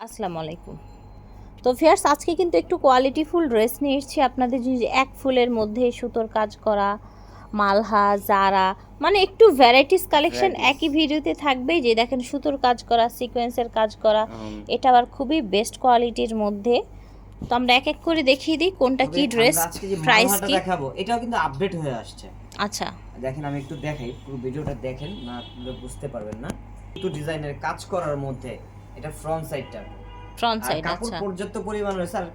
আসসালামু আলাইকুম। তো ফিয়ার্স আজকে কিন্তু একটু কোয়ালিটিফুল ড্রেস নিয়ে এসেছি আপনাদের জন্য যে এক ফুলের মধ্যে সুতোর কাজ করা মালহা জারা মানে একটু ভ্যারাইটিস কালেকশন একই ভিডিওতে থাকবে যে দেখেন সুতোর কাজ করা সিকোয়েন্সের কাজ করা এটা আবার খুবই বেস্ট কোয়ালিটির মধ্যে। তো আমরা এক এক করে দেখিয়ে দিই কোনটা কি ড্রেস প্রাইস কি? দেখাবো এটাও কিন্তু আপডেট হয়ে আসছে। আচ্ছা। দেখেন আমি একটু দেখাই পুরো ভিডিওটা দেখেন না আপনারা বুঝতে পারবেন না। একটু ডিজাইনের কাজ করার মধ্যে এটা ফ্রন্ট সাইডটা ফ্রন্ট সাইড কাপড় আচ্ছা। পর্যাপ্ত পরিমাণ রয়েছে আর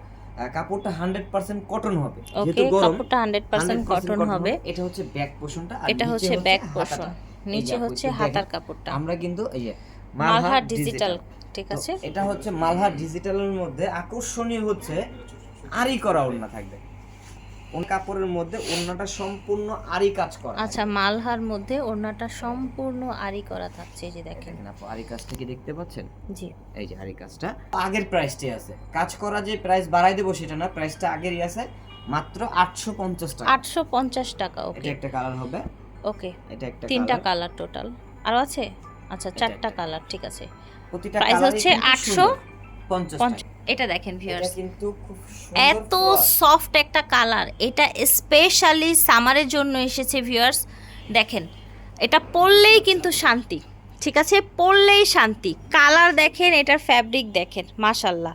কাপড়টা হান্ড্রেড পার্সেন্ট কটন হবে। যেহেতু গরম কাপড়টা হান্ড্রেড পার্সেন্ট 100% কটন হবে। এটা হচ্ছে ব্যাক পোর্শনটা আর এটা হচ্ছে ব্যাক। পোর্শন নিচে হচ্ছে হাতার কাপড়টা। আমরা কিন্তু এই যে মালহা ডিজিটাল ঠিক আছে? এটা হচ্ছে মালহা ডিজিটালের মধ্যে আকর্ষণীয় হচ্ছে আরি করা ওড়না থাকবে। ওন কাপড়ের মধ্যে ওড়নাটা সম্পূর্ণ আরি কাজ করা আচ্ছা মালহার মধ্যে ওড়নাটা সম্পূর্ণ আরি করা থাকছে যে দেখেন। আপু আরি কাজটা কি দেখতে পাচ্ছেন? জি। এই যে আরি কাজটা। আগের প্রাইসটি আছে। কাজ করা যে প্রাইস বাড়াই দেবো সেটা না প্রাইসটা আগেরই আছে মাত্র 850 টাকা। 850 টাকা ওকে এটা একটা কালার হবে। ওকে এটা একটা তিনটা কালার টোটাল আর আছে? আচ্ছা চারটা কালার ঠিক আছে। প্রতিটা কালার হচ্ছে 850 এটা দেখেন এটা ভিউয়ার্স কিন্তু খুব সুন্দর এত। সফট একটা কালার এটা স্পেশালি সামারের জন্য এসেছে ভিউয়ার্স দেখেন এটা পরলেই কিন্তু শান্তি ঠিক আছে? পরলেই শান্তি। কালার দেখেন এটার ফ্যাব্রিক দেখেন মাশাল্লাহ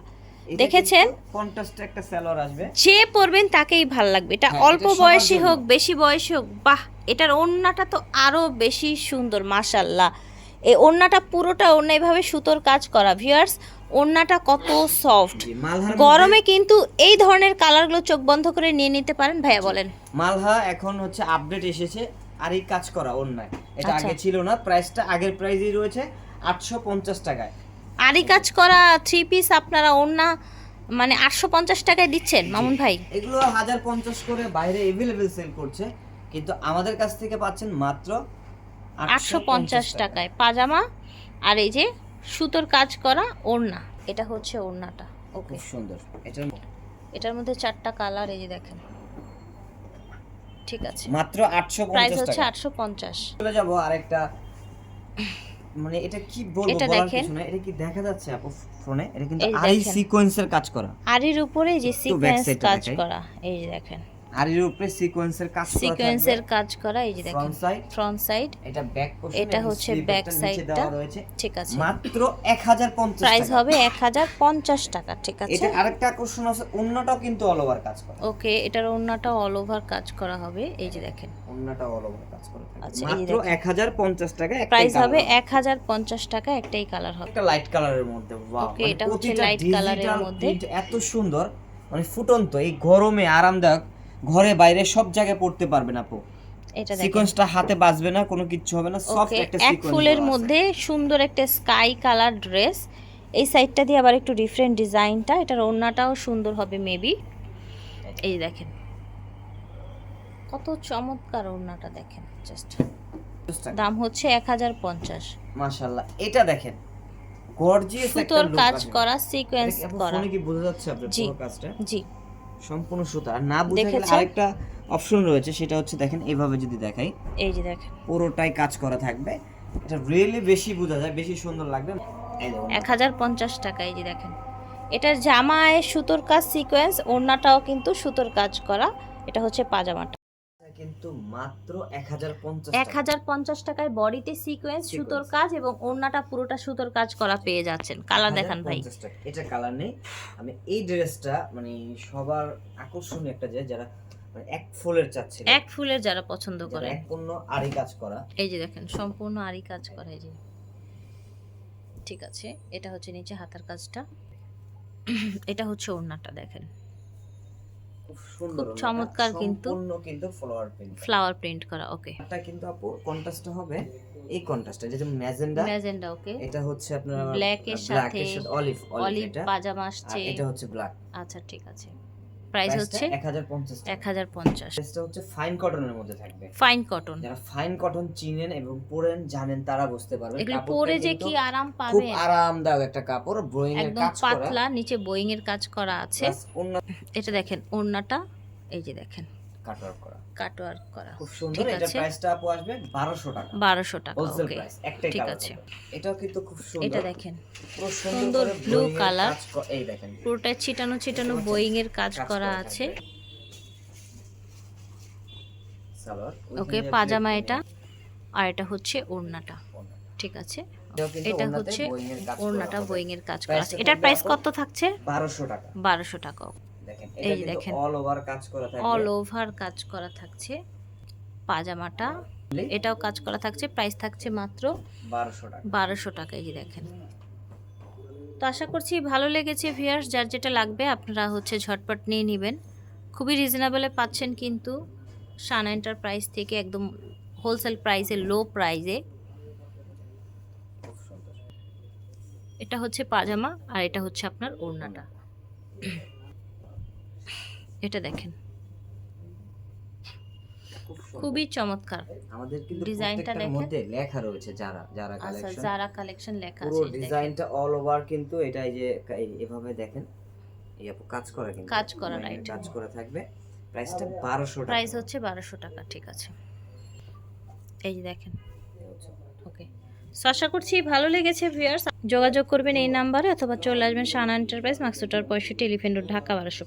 দেখেছেন? কন্ট্রাস্টে একটা সালোয়ার আসবে। যে পরবেন তাকেই ভালো লাগবে। এটা হ্যাঁ, অল্প বয়সী হোক বেশি বয়সী হোক বাহ! এটার ওড়নাটা তো আরও বেশি সুন্দর মাশাল্লাহ এই ওড়নাটা পুরোটা ওড়না এভাবে সুতোর কাজ করা ভিউয়ার্স ওড়নাটা কত সফট গরমে কিন্তু এই ধরনের কালারগুলো চোখ বন্ধ করে নিয়ে নিতে পারেন ভাইয়া বলেন। মালহা এখন হচ্ছে আপডেট এসেছে আর এই কাজ করা অন্যায় এটা আচ্ছা। আগে ছিল না প্রাইসটা আগের প্রাইসই রয়েছে আটশো পঞ্চাশ টাকায়। আরি কাজ করা থ্রি পিস আপনারা ওড়না মানে আটশো পঞ্চাশ টাকায় দিচ্ছেন মামুন ভাই? এগুলো হাজার পঞ্চাশ করে বাইরে এভেলেবেল সেল করছে কিন্তু আমাদের কাছ থেকে পাচ্ছেন মাত্র আটশো পঞ্চাশ টাকায়। পাজামা আর এই যে সুতোর কাজ করা ওড়না। এটা হচ্ছে ওড়নাটা। ওকে খুব সুন্দর। এটার এটার মধ্যে চারটা কালার এই যে দেখেন। ঠিক আছে। মাত্র আটশো প্রাইস হচ্ছে টাকা। আটশো পঞ্চাশ। চলে যাব আরেকটা মানে এটা কি বলব বলার দেখেন। কিছু না এটা কি দেখা যাচ্ছে আপু ফোনে? এটা কিন্তু আই সিকোয়েন্সের কাজ করা। আরির উপরে যে সিকোয়েন্স কাজ করা। এই যে দেখেন। আর এর উপরে সিকোয়েন্সের কাজ করা সিকোয়েন্সের কাজ করা এই যে দেখেন ফ্রন্ট সাইড ফ্রন্ট সাইড এটা ব্যাক পোর্শন এটা হচ্ছে back side টা। রয়েছে। ঠিক আছে। মাত্র 1050 প্রাইস হবে এক হাজার পঞ্চাশ টাকা ঠিক আছে? এটা আরেকটা আকর্ষণ আছে কিন্তু অল ওভার কাজ করে। ওকে এটার অল ওভার কাজ করা হবে এই যে দেখেন। অন্যটা অল ওভার কাজ করে। আচ্ছা, মাত্র 1050 টাকা প্রাইস হবে এক হাজার পঞ্চাশ টাকা একটাই কালার হবে। একটা লাইট কালারের মধ্যে ওয়াও Okay, এটা হচ্ছে colour এর মধ্যে। এত সুন্দর মানে ফুটন্ত এই গরমে আরামদায়ক। ঘরে বাইরে সব জায়গায় পড়তে পারবেন আপু। এটা সিকোয়েন্সটা হাতে বাজবে না কোনো কিচ্ছু হবে না সফট একটা এক ফুলের মধ্যে সুন্দর একটা স্কাই কালার ড্রেস এই সাইডটা দিয়ে আবার একটু ডিফারেন্ট ডিজাইনটা এটার ওড়নাটাও সুন্দর হবে মেবি এই দেখেন। কত চমৎকার ওড়নাটা দেখেন জাস্ট দাম হচ্ছে এক হাজার পঞ্চাশ। মাশাআল্লাহ এটা দেখেন। গর্জিয়াস একটা সুতোর কাজ করা সিকোয়েন্স করা। কি বোঝা যাচ্ছে আপনার পুরো কাজটা? জি। সম্পূর্ণ সুতা। আর না বুঝে গেলে আরেকটা অপশন রয়েছে সেটা হচ্ছে দেখেন এইভাবে যদি দেখাই। এই যে দেখেন। পুরোটাই কাজ করা থাকবে। এটা রিয়েলি বেশি বোঝা যায় বেশি সুন্দর লাগবে। এই দেখুন। এক হাজার পঞ্চাশ টাকা এই যে দেখেন। এটার জামায় সুতোর কাজ সিকোয়েন্স ওড়নাটাও কিন্তু সুতোর কাজ করা। এটা হচ্ছে পাজামাটা। কিন্তু মাত্র এক হাজার পঞ্চাশ এক হাজার পঞ্চাশ টাকায় বডিতে সিকোয়েন্স সুতোর কাজ এবং ওড়নাটা পুরোটা সুতোর কাজ করা পেয়ে যাচ্ছেন। কালার দেখান ভাই। এটা কালার নেই। আমি এই ড্রেসটা মানে সবার আকর্ষণীয় একটা যে যারা মানে এক ফুলের চাচ্ছে এক ফুলের যারা পছন্দ করে। পণ্য আরি কাজ করা। এই যে দেখেন সম্পূর্ণ আরই কাজ করা এই যে। ঠিক আছে এটা হচ্ছে নিচে হাতার কাজটা। এটা হচ্ছে ওড়নাটা দেখেন। খুব সুন্দর খুব চমৎকার কিন্তু। সম্পূর্ণ কিন্তু ফ্লাওয়ার প্রিন্ট ফ্লাওয়ার প্রিন্ট করা ওকে এটা কিন্তু আপু কন্ট্রাস্ট হবে এই কন্ট্রাস্টটা যেটা ম্যাজেন্ডা ম্যাজেন্ডা ওকে এটা হচ্ছে আপনার ব্ল্যাক এর সাথে অলিভ অলিভ পাজামা আসছে এটা। হচ্ছে ব্ল্যাক আচ্ছা ঠিক আছে। প্রাইস হচ্ছে 1050 এক হাজার পঞ্চাশ। হচ্ছে ফাইন কটনের মধ্যে থাকবে। ফাইন কটন যারা ফাইন কটন চিনেন এবং পরেন জানেন তারা বুঝতে পারবে এগুলো পরে যে কি আরাম পাবে খুব আরামদায়ক একটা কাপড় বোয়িং এর একদম কাজ করা। পাতলা নিচে বোয়িং এর কাজ করা আছে। এটা দেখেন ওড়নাটা এই যে দেখেন। কাটওয়ার্ক করা। কাটওয়ার্ক করা। খুব সুন্দর এটা প্রাইসটা আপু আসবে 1200 টাকা। বারোশো টাকা ওকে ঠিক আছে। এটাও কিন্তু খুব সুন্দর। এটা দেখেন পুরো সুন্দর সুন্দর করে blue blue color। কালার এই দেখেন। পুরোটা ছিটানো ছিটানো বোয়িং এর কাজ করা আছে। ওকে পাজামা এটা। আর এটা হচ্ছে ওড়নাটা। ঠিক আছে? এটা হচ্ছে ওড়নাটা বোয়িং এর কাজ করা আছে। এটার প্রাইস কত থাকছে? 1200 টাকা। বারোশো টাকা দেখেন এই দেখেন। অল ওভার কাজ করা থাকবে। অল ওভার কাজ করা থাকছে। পাজামাটা এটাও কাজ করা থাকছে। প্রাইস থাকছে মাত্র 1200 টাকা। বারোশো টাকা এই দেখেন। তো আশা করছি ভালো লেগেছে ভিয়ার্স যার যেটা লাগবে আপনারা হচ্ছে ঝটপট নিয়ে নেবেন। খুবই রিজনেবলে পাচ্ছেন কিন্তু সান এন্টারপ্রাইজ থেকে একদম হোলসেল প্রাইসে লো প্রাইসে এটা হচ্ছে পাজামা আর এটা হচ্ছে আপনার ওড়নাটা। এটা দেখেন। খুবই চমৎকার আমাদের কিন্তু ডিজাইনটা দেখেন। মধ্যে লেখা রয়েছে যারা যারা আচ্ছা কালেকশন যারা কালেকশন লেখা আছে দেখেন। ডিজাইনটা অল ওভার কিন্তু এটা এই যে এভাবে দেখেন এই আপু কাজ করা কিন্তু কাজ করা, right. কাজ করা থাকবে। প্রাইসটা 1200 টাকা। প্রাইস হচ্ছে বারোশো টাকা ঠিক আছে। এই যে দেখেন। ওকে। আশা করছি ভালো লেগেছে ভিউয়ার্স যোগাযোগ করবেন এই নাম্বারে অথবা চলে আসবেন শানা এন্টারপ্রাইজ মাকসুটার পঁয়ষট্টি এলিফেন্ট রোড ঢাকা বারোশো